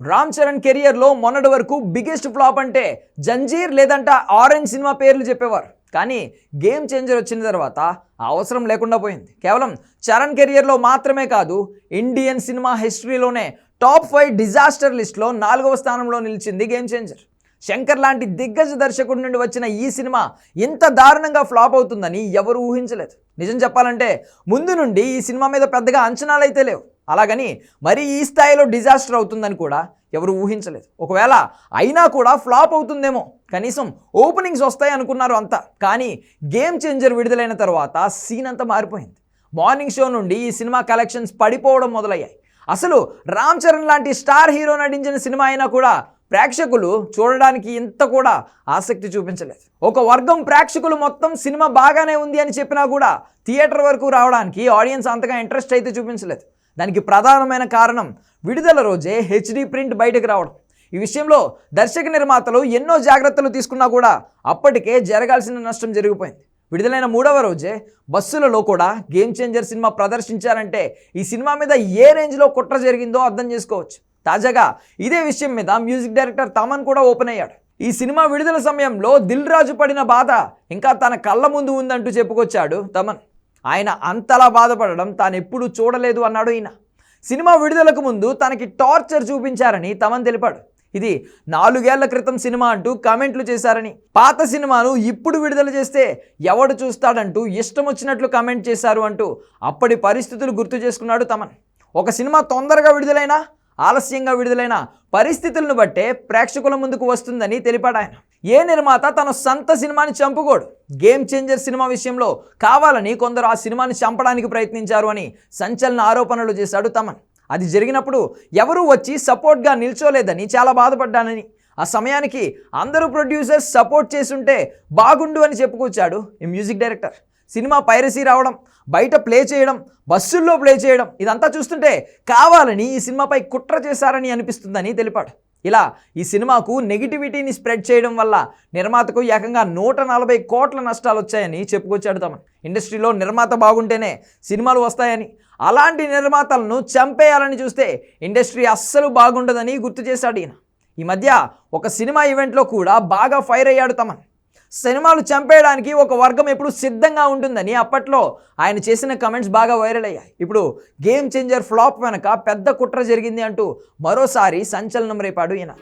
రామ్ చరణ్ కెరియర్లో మొన్నటి వరకు బిగ్గెస్ట్ ఫ్లాప్ అంటే జంజీర్ లేదంట ఆరెంజ్ సినిమా పేర్లు చెప్పేవారు. కానీ గేమ్ చేంజర్ వచ్చిన తర్వాత అవసరం లేకుండా పోయింది. కేవలం చరణ్ కెరియర్లో మాత్రమే కాదు ఇండియన్ సినిమా హిస్టరీలోనే టాప్ ఫైవ్ డిజాస్టర్ లిస్ట్లో నాలుగవ స్థానంలో నిలిచింది గేమ్ చేంజర్ శంకర్ లాంటి దిగ్గజ దర్శకుడి నుండి వచ్చిన ఈ సినిమా ఇంత దారుణంగా ఫ్లాప్ అవుతుందని ఎవరు ఊహించలేదు. నిజం చెప్పాలంటే ముందు నుండి ఈ సినిమా మీద పెద్దగా అంచనాలు అయితే లేవు. అలాగని మరి ఈ స్థాయిలో డిజాస్టర్ అవుతుందని కూడా ఎవరు ఊహించలేదు. ఒకవేళ అయినా కూడా ఫ్లాప్ అవుతుందేమో. కనీసం ఓపెనింగ్స్ వస్తాయి అనుకున్నారు అంతా. కానీ గేమ్ చేంజర్ విడుదలైన తర్వాత సీన్ అంతా మారిపోయింది. మార్నింగ్ షో నుండి ఈ సినిమా కలెక్షన్స్ పడిపోవడం మొదలయ్యాయి. అసలు రామ్ చరణ్ లాంటి స్టార్ హీరో నటించిన సినిమా అయినా కూడా ప్రేక్షకులు చూడడానికి ఇంత కూడా ఆసక్తి చూపించలేదు. ఒక వర్గం ప్రేక్షకులు మొత్తం సినిమా బాగానే ఉంది అని చెప్పినా కూడా థియేటర్ వరకు రావడానికి ఆడియన్స్ అంతగా ఇంట్రెస్ట్ అయితే చూపించలేదు. దానికి ప్రధానమైన కారణం విడుదల రోజే హెచ్డి ప్రింట్ బయటకు రావడం. ఈ విషయంలో దర్శక నిర్మాతలు ఎన్నో జాగ్రత్తలు తీసుకున్నా కూడా అప్పటికే జరగాల్సిన నష్టం జరిగిపోయింది. విడుదలైన మూడవ రోజే బస్సులలో కూడా గేమ్ చేంజర్ సినిమా ప్రదర్శించారంటే ఈ సినిమా మీద ఏ రేంజ్లో కుట్ర జరిగిందో అర్థం చేసుకోవచ్చు. తాజాగా ఇదే విషయం మీద మ్యూజిక్ డైరెక్టర్ తమన్ కూడా ఓపెన్ అయ్యాడు. ఈ సినిమా విడుదల సమయంలో దిల్ రాజు పడిన బాధ ఇంకా తన కళ్ళ ముందు ఉందంటూ చెప్పుకొచ్చాడు తమన్. ఆయన అంతలా బాధపడడం తాను ఎప్పుడూ చూడలేదు అన్నాడు ఈయన. సినిమా విడుదలకు ముందు తనకి టార్చర్ చూపించారని తమన్ తెలిపాడు. ఇది నాలుగేళ్ళ క్రితం సినిమా అంటూ కామెంట్లు చేశారని. పాత సినిమాను ఇప్పుడు విడుదల చేస్తే ఎవడు చూస్తాడంటూ ఇష్టం వచ్చినట్లు కామెంట్ చేశారు అంటూ అప్పటి పరిస్థితులు గుర్తు చేసుకున్నాడు తమన్. ఒక సినిమా తొందరగా విడుదలైనా ఆలస్యంగా విడుదలైన పరిస్థితులను బట్టే ప్రేక్షకుల ముందుకు వస్తుందని తెలిపాడు ఆయన. ఏ నిర్మాత తన సొంత సినిమాని చంపుకోడు? గేమ్ చేంజర్ సినిమా విషయంలో కావాలని కొందరు ఆ సినిమాని చంపడానికి ప్రయత్నించారు అని సంచలన ఆరోపణలు చేశాడు తమన్. అది జరిగినప్పుడు ఎవరూ వచ్చి సపోర్ట్గా నిల్చోలేదని చాలా బాధపడ్డానని. ఆ సమయానికి అందరూ ప్రొడ్యూసర్స్ సపోర్ట్ చేసుంటే బాగుండు అని చెప్పుకొచ్చాడు ఈ మ్యూజిక్ డైరెక్టర్. సినిమా పైరసీ రావడం బయట ప్లే చేయడం బస్సుల్లో ప్లే చేయడం ఇదంతా చూస్తుంటే కావాలని ఈ సినిమాపై కుట్ర చేశారని అనిపిస్తుందని తెలిపాడు. ఇలా ఈ సినిమాకు నెగిటివిటీని స్ప్రెడ్ చేయడం వల్ల నిర్మాతకు ఏకంగా నూట నలభై కోట్ల నష్టాలు వచ్చాయని చెప్పుకొచ్చాడు తమన్. ఇండస్ట్రీలో నిర్మాత బాగుంటేనే సినిమాలు వస్తాయని అలాంటి నిర్మాతలను చంపేయాలని చూస్తే ఇండస్ట్రీ అస్సలు బాగుండదని గుర్తు చేశాడు ఈయన. ఈ మధ్య ఒక సినిమా ఈవెంట్లో కూడా బాగా ఫైర్ అయ్యాడు తమన్. సినిమాలు చంపేయడానికి ఒక వర్గం ఎప్పుడు సిద్ధంగా ఉంటుందని అప్పట్లో ఆయన చేసిన కమెంట్స్ బాగా వైరల్ అయ్యాయి. ఇప్పుడు గేమ్ చేంజర్ ఫ్లాప్ వెనక పెద్ద కుట్ర జరిగింది అంటూ మరోసారి సంచలనం రేపాడు ఈయన.